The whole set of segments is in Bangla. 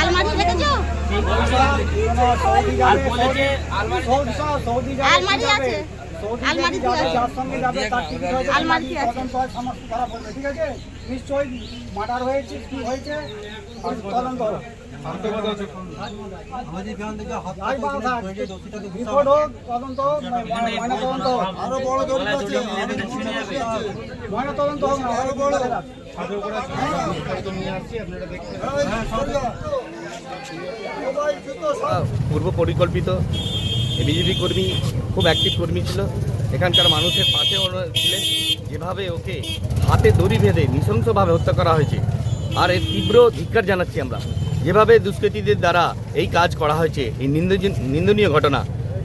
আলমারি রেখেছো? আলমারি আছে। আলমারি আছে। আলমারি কি আছে। ঠিক আছে? নিশ্চয়ই মার্ডার হয়েছে কি হয়েছে? আর তদন্ত তদন্ত ময়না তদন্ত হোক। আরও বড় বড় পূর্ব পরিকল্পিত বিজেপি কর্মী খুব অ্যাক্টিভ কর্মী ছিল। এখানকার মানুষের পাশে ছিলেন। যেভাবে ওকে হাতে দড়ি বেঁধে নৃশংসভাবে হত্যা করা হয়েছে আর এর তীব্র ধিক্কার জানাচ্ছি আমরা। যেভাবে দুষ্কৃতীদের দ্বারা এই কাজ করা হয়েছে এই নিন্দনীয় নিন্দনীয় ঘটনা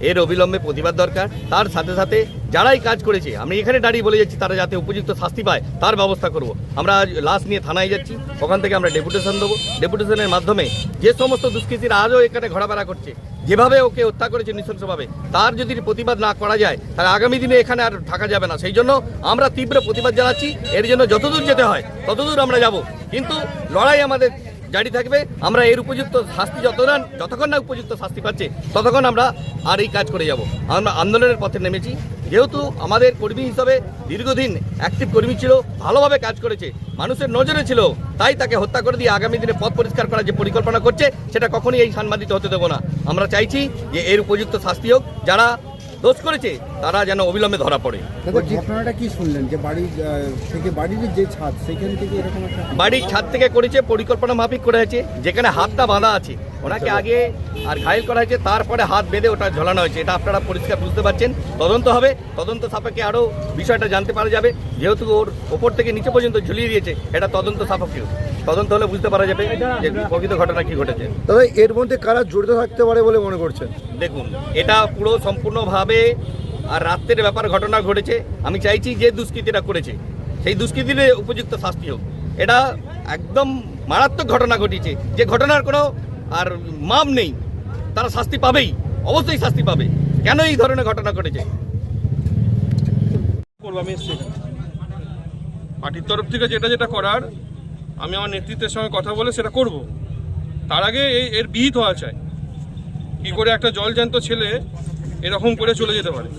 এর অবিলম্বে প্রতিবাদ দরকার। তার সাথে সাথে যারাই কাজ করেছে, আমি এখানে দাঁড়িয়ে বলে যাচ্ছি, তারা যাতে উপযুক্ত শাস্তি পায়, তার ব্যবস্থা করব। আমরা লাশ নিয়ে থানায় যাচ্ছি, ওখান থেকে আমরা ডেপুটেশন দেবো। ডেপুটেশনের মাধ্যমে যে সমস্ত দুষ্কৃতীরা আজও এখানে ঘোরাফেরা করছে, যেভাবে ওকে হত্যা করেছে নৃশংসভাবে, তার যদি প্রতিবাদ না করা যায়, তাহলে আগামী দিনে এখানে আর থাকা যাবে না। সেই জন্য আমরা তীব্র প্রতিবাদ জানাচ্ছি, এর জন্য যতদূর যেতে হয়, ততদূর আমরা যাব। কিন্তু লড়াই আমাদের জারি থাকবে। আমরা এর উপযুক্ত শাস্তি যতক্ষণ যতক্ষণ না উপযুক্ত শাস্তি পাচ্ছে, ততক্ষণ আমরা আর এই কাজ করে যাব। আমরা আন্দোলনের পথে নেমেছি। যেহেতু আমাদের কর্মী হিসাবে দীর্ঘদিন অ্যাক্টিভ কর্মী ছিল, ভালোভাবে কাজ করেছে, মানুষের নজরে ছিল, তাই তাকে হত্যা করে দিয়ে আগামী দিনে পথ পরিষ্কার করার যে পরিকল্পনা করছে, সেটা কখনই এই সাংবাদিক হতে দেবো না। আমরা চাইছি যে এর উপযুক্ত শাস্তি হোক। যারা দোষ করেছে তারা যেন অবিলম্বে ধরা পড়ে। ঘটনাটা কি শুনলেন যে বাড়ি থেকে বাড়ির যে ছাদ সেখান থেকে এরকম বাড়ির ছাদ থেকে করেছে পরিকল্পনা মাফিক করা হয়েছে যেখানে হাতটা বাঁধা আছে ওনাকে আগে আর ঘায়ল করা হয়েছে তারপরে হাত বেঁধে ওটা ঝোলানো হয়েছে এটা আপনারা পরিষ্কার বুঝতে পারছেন। তদন্ত হবে তদন্ত সাপেক্ষে আরও বিষয়টা জানতে পারা যাবে যেহেতু ওর ওপর থেকে নিচে পর্যন্ত ঝুলিয়ে দিয়েছে এটা তদন্ত সাপেক্ষে তদন্ত হলে বুঝতে পারা যাবে যে প্রকৃত ঘটনা কি ঘটেছে। তবে এর মধ্যে কারা জড়িত থাকতে পারে বলে মনে করছেন? দেখুন এটা পুরো সম্পূর্ণভাবে আর রাত্রের ব্যাপার ঘটনা ঘটেছে। আমি চাইছি যে দুষ্কৃতীরা করেছে সেই দুষ্কৃতীদের উপযুক্ত শাস্তি হোক। এটা একদম মারাত্মক ঘটনা ঘটিয়েছে যে ঘটনার কোনো আর মাপ নেই তারা শাস্তি পাবেই অবশ্যই শাস্তি পাবে। কেন এই ধরনের ঘটনা ঘটেছে। পার্টির তরফ থেকে যেটা যেটা করার আমি আমার নেতৃত্বের সঙ্গে কথা বলে সেটা করব। তার আগে এই এর বিহিত হওয়া চাই। কি করে একটা জলজ্যান্ত ছেলে এরকম করে চলে যেতে পারে?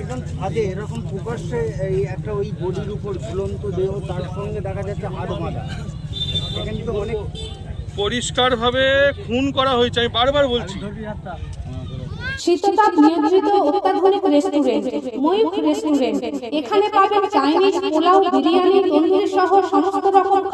একদম ছাদে এরকম প্রকাশ্যে এই একটা ওই বডির উপর ঝুলন্ত দেহ তার সঙ্গে দেখা যাচ্ছে হাত বাঁধা। এখানে তো অনেক পরিষ্কারভাবে খুন করা হয়েছে আমি বারবার বলছি। শীততাপ নিয়ন্ত্রিত অত্যাধুনিক রেস্টুরেন্ট ময়ূখ রেস্টুরেন্ট। এখানে পাবেন চাইনিজ পোলাও বিরিয়ানি তন্দুরি সহ সমস্ত